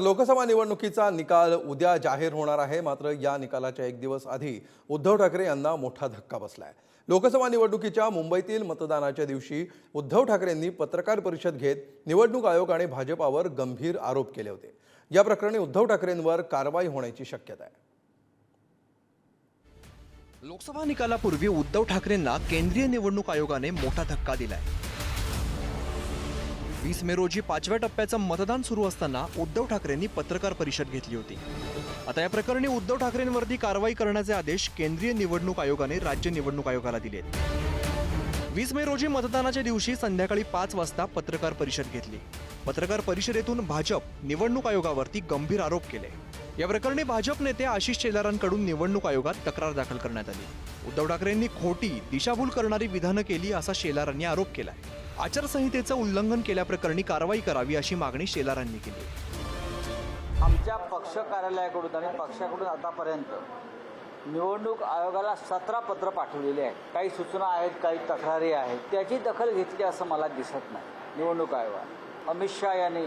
लोकसभा निवडणुकीचा निकाल उद्या जाहीर होणार आहे. मात्र या निकालाच्या एक दिवस आधी उद्धव ठाकरे यांना मोठा धक्का बसलाय. लोकसभा निवडणुकीच्या मुंबईतील मतदानाच्या दिवशी उद्धव ठाकरेंनी पत्रकार परिषद घेत निवडणूक आयोग आणि भाजपावर गंभीर आरोप केले होते. या प्रकरणी उद्धव ठाकरेंवर कारवाई होण्याची शक्यता आहे. लोकसभा निकालापूर्वी उद्धव ठाकरेंना केंद्रीय निवडणूक आयोगाने मोठा धक्का दिलाय. वीस मे रोजी पाचव्या टप्प्याचं मतदान सुरू असताना उद्धव ठाकरेंनी पत्रकार परिषद घेतली होती. आता या प्रकरणी उद्धव ठाकरेंवरती कारवाई करण्याचे आदेश केंद्रीय निवडणूक आयोगाने राज्य निवडणूक आयोगाला दिले वीस मे रोजी मतदानाच्या दिवशी संध्याकाळी पाच वाजता पत्रकार परिषद घेतली. पत्रकार परिषदेतून भाजप निवडणूक आयोगावरती गंभीर आरोप केले. या प्रकरणी भाजप नेते आशिष शेलारांकडून निवडणूक आयोगात तक्रार दाखल करण्यात आली. उद्धव ठाकरेंनी खोटी दिशाभूल करणारी विधानं केली असा शेलारांनी आरोप केला आचारसंहितेचं उल्लंघन केल्याप्रकरणी कारवाई करावी अशी मागणी शेलारांनी केली. आमच्या पक्ष कार्यालयाकडून आणि पक्षाकडून आतापर्यंत निवडणूक आयोगाला सतरा पत्र पाठवलेले आहेत. काही सूचना आहेत काही तक्रारी आहेत. त्याची दखल घेतली असं मला दिसत नाही निवडणूक आयोगाने अमित शहा यांनी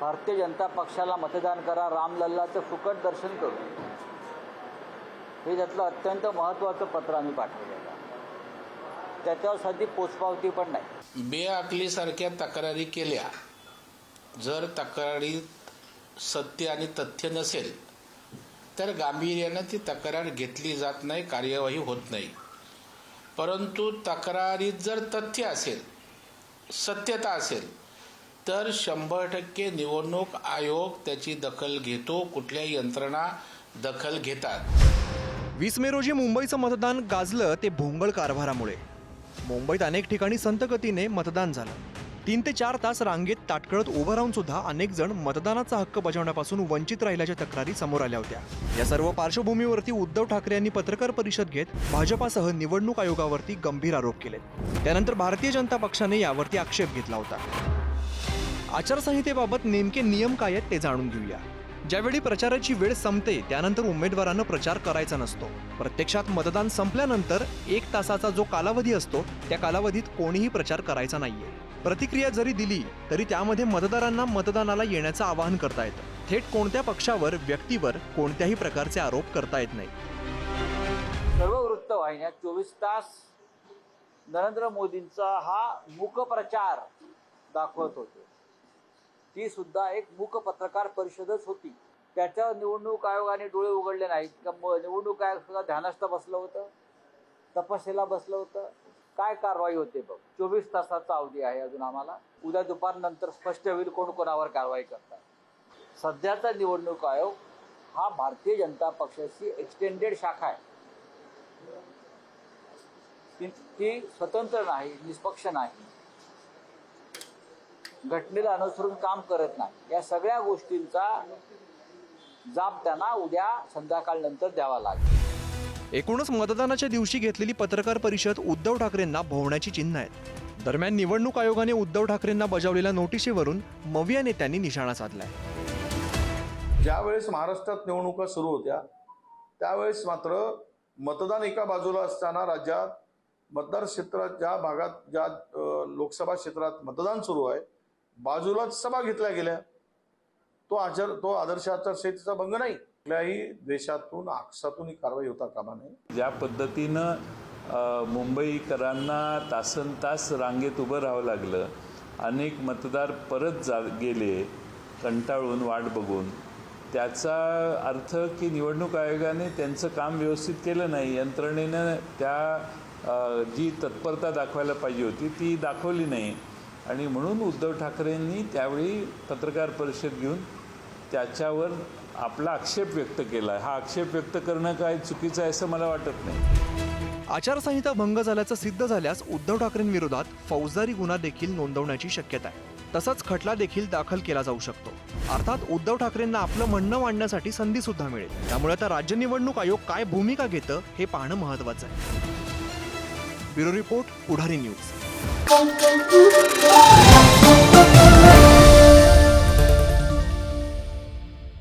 भारतीय जनता पक्षाला मतदान करा रामलल्लाचं फुकट दर्शन करू. हे त्यातलं अत्यंत महत्त्वाचं पत्र आम्ही पाठवलेलं आहे. त्याच्यावर सध्या पोचपावती पण नाही. बेअकलीसारख्या तक्रारी केल्या. जर तक्रारीत सत्य आणि तथ्य नसेल तर गांभीर्यानं ती तक्रार घेतली जात नाही कार्यवाही होत नाही. परंतु तक्रारीत जर तथ्य असेल सत्यता असेल तर शंभर टक्के निवडणूक आयोग त्याची दखल घेतो कुठल्याही यंत्रणा दखल घेतात. वीस मे रोजी मुंबईचं मतदान गाजलं ते भोंगळ कारभारामुळे. मुंबईत अनेक ठिकाणी संतगतीने मतदान झालं. तीन ते चार तास रांगेत ताटकळत उभं राहून सुद्धा अनेक जण मतदानाचा हक्क बजावण्यापासून वंचित राहिल्याच्या तक्रारी समोर आल्या होत्या. या सर्व पार्श्वभूमीवरती उद्धव ठाकरे यांनी पत्रकार परिषद घेत भाजपासह निवडणूक आयोगावरती गंभीर आरोप केले. त्यानंतर भारतीय जनता पक्षाने यावरती आक्षेप घेतला होता. आचारसंहितेबाबत नेमके नियम काय आहेत ते जाणून घेऊया. ज्यावेळी प्रचाराची वेळ संपते त्यानंतर उमेदवारानं प्रचार करायचा नसतो. प्रत्यक्षात मतदान संपल्यानंतर एक तासाचा जो कालावधी असतो त्या कालावधीत कोणीही प्रचार करायचा नाहीये. प्रतिक्रिया जरी दिली तरी त्यामध्ये मतदारांना मतदानाला येण्याचं आवाहन करता येतं. थेट कोणत्या पक्षावर व्यक्तीवर कोणत्याही प्रकारचे आरोप करता येत नाही. सर्व वृत्तवाहिन्या चोवीस तास नरेंद्र मोदींचा हा मुखप्रचार दाखवत होते. ती सुद्धा एक मूक पत्रकार परिषदच होती. त्याच्या निवडणूक आयोगाने डोळे उघडले नाहीत. का निवडणूक आयोग सुद्धा ध्यानस्थ बसलं होतं? तपासेला बसलं होतं? काय कारवाई होते बघ? चोवीस तासाचा अवधी आहे अजून आम्हाला. उद्या दुपारनंतर स्पष्ट होईल कोण कोणावर कारवाई करतात. सध्याचा निवडणूक आयोग हा भारतीय जनता पक्षाची एक्सटेंडेड शाखा आहे. ती स्वतंत्र नाही निष्पक्ष नाही. घटनेला अनुसरून काम करत नाही. या सगळ्या गोष्टींचा जाब त्यांना उद्या संध्याकाळ नंतर द्यावा लागेल. एकूणच मतदानाच्या दिवशी घेतलेली पत्रकार परिषद उद्धव ठाकरेंना भोवण्याची चिन्ह आहेत. दरम्यान निवडणूक आयोगाने उद्धव ठाकरेंना बजावलेल्या नोटिशीवरून मविया नेत्यांनी निशाणा साधलाय. ज्यावेळेस महाराष्ट्रात निवडणुका सुरू होत्या त्यावेळेस मात्र मतदान एका बाजूला असताना राज्यात मतदार क्षेत्रात ज्या भागात ज्या लोकसभा क्षेत्रात मतदान सुरू आहे बाजूलाच सभा घेतल्या गेल्या. तो आचार तो आदर्श आचारसंहितेचा भंग नाही. कुठल्याही देशातून आक्षातून ही कारवाई होता कामा नये. ज्या पद्धतीनं मुंबईकरांना तासन तास रांगेत उभं राहावं लागलं अनेक मतदार परत जा गेले कंटाळून वाट बघून. त्याचा अर्थ की निवडणूक आयोगाने त्यांचं काम व्यवस्थित केलं नाही. यंत्रणेनं त्या जी तत्परता दाखवायला पाहिजे होती ती दाखवली नाही. आणि म्हणून उद्धव ठाकरेंनी त्यावेळी पत्रकार परिषद घेऊन त्याच्यावर आपला आक्षेप व्यक्त केला. हा आक्षेप व्यक्त करणं काय चुकीचं आहे असं मला वाटत नाही. आचारसंहिता भंग झाल्याचं सिद्ध झाल्यास उद्धव ठाकरेंविरोधात फौजदारी गुन्हा देखील नोंदवण्याची शक्यता आहे. तसंच खटला देखील दाखल केला जाऊ शकतो. अर्थात उद्धव ठाकरेंना आपलं म्हणणं मांडण्यासाठी संधी सुद्धा मिळेल. त्यामुळे आता राज्य निवडणूक आयोग काय भूमिका घेतं हे पाहणं महत्वाचं आहे. Bureau report Pudhari news. Go, go, go,